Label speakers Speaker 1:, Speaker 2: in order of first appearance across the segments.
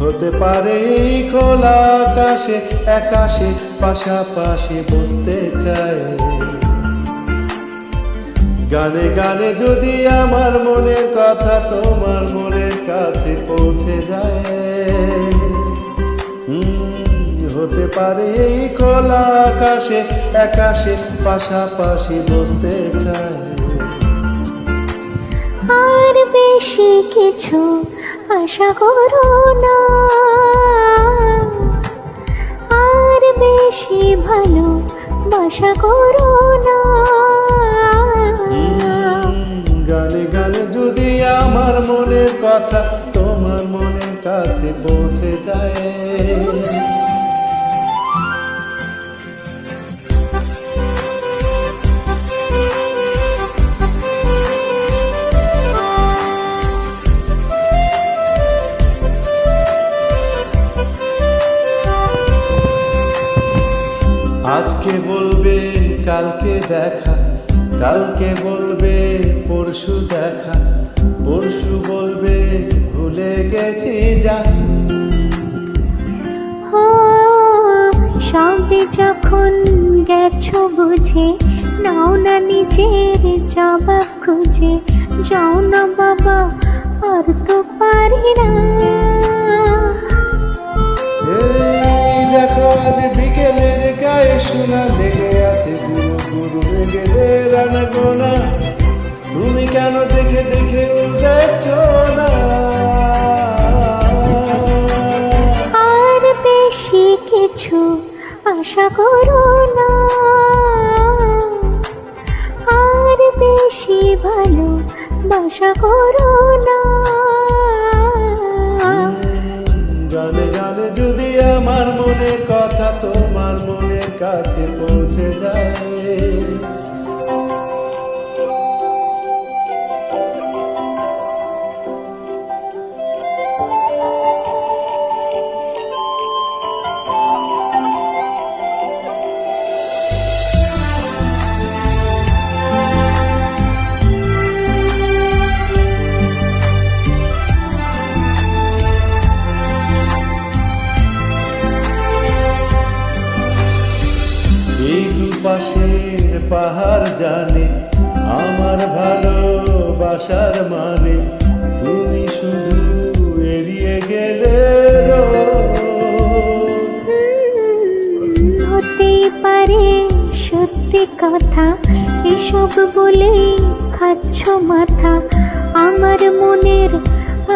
Speaker 1: হতে পারে খোলা আকাশে, একাশে, পাশাপাশি বসতে চায়। গানে গানে যদি আমার মনের কথা তোমার মনের কাছে পৌঁছে যায়। হতে পারে খোলা আকাশে, একাশে, পাশাপাশি বসতে চায়।
Speaker 2: আর বেশি কিছু আশা করো না। আর বেশি ভালো বাসা করো না।
Speaker 1: যদি আমার মনের কথা তোমার মনের কাছে পৌঁছে যায়। আজকে বলবে, কালকে দেখা। কালকে বলবে, পরশু দেখা। পরশু বলবে, ভুলে গেছি যা
Speaker 2: সবে যখন গেছো বুঝে, নাও না নিজের জবাব খুঁজে। যাও না বাবা, আর তো পারি না।
Speaker 1: শোনা লেগে আছে গুরু গুরু রানা গোনা। তুমি কেন দেখে দেখে দেখছ না?
Speaker 2: আর বেশি কিছু আশা করো না। আর বেশি ভালো বাসা করো না।
Speaker 1: গানে গানে যদি আমার মনের কথা তোমার মনের কাছে পৌঁছে যায়। দুপাশের পাহাড় জানে, আমার ভালোবাসার মানে। তুমি শুধু এড়িয়ে গেলে।
Speaker 2: হতেই পারে সত্যি কথা, এসব বলে খাচ্ছ মাথা। আমার মনের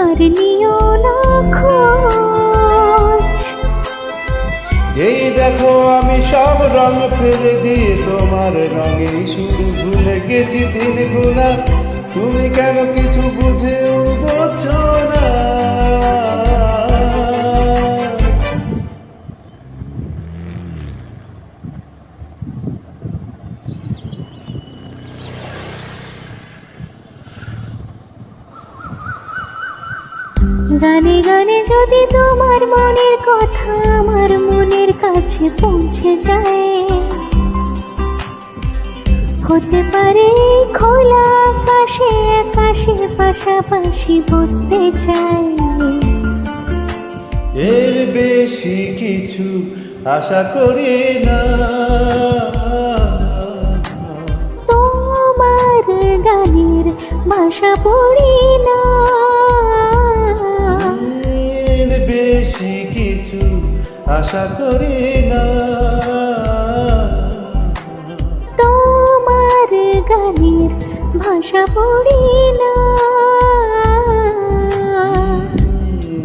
Speaker 2: আর নিও না।
Speaker 1: দেখো, আমি সব রং ফেলে দিয়ে তোমার রঙে শুধু ভুলে গেছি দিন গুণা তুমি কেন কিছু বুঝেও বোঝো না?
Speaker 2: গানে গানে যদি তোমার মনের কথা আমার মনের কাছে পৌঁছে যায়। হতে পারে খোলা আকাশে আকাশে পাশাপাশি বসতে চাই।
Speaker 1: এর বেশি কিছু আশা করি না।
Speaker 2: তোমার গানের বাসা পড়ি না।
Speaker 1: আশা করি না। তোমার গানের ভাষা পড়ি না।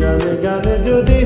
Speaker 1: গানে গানে যদি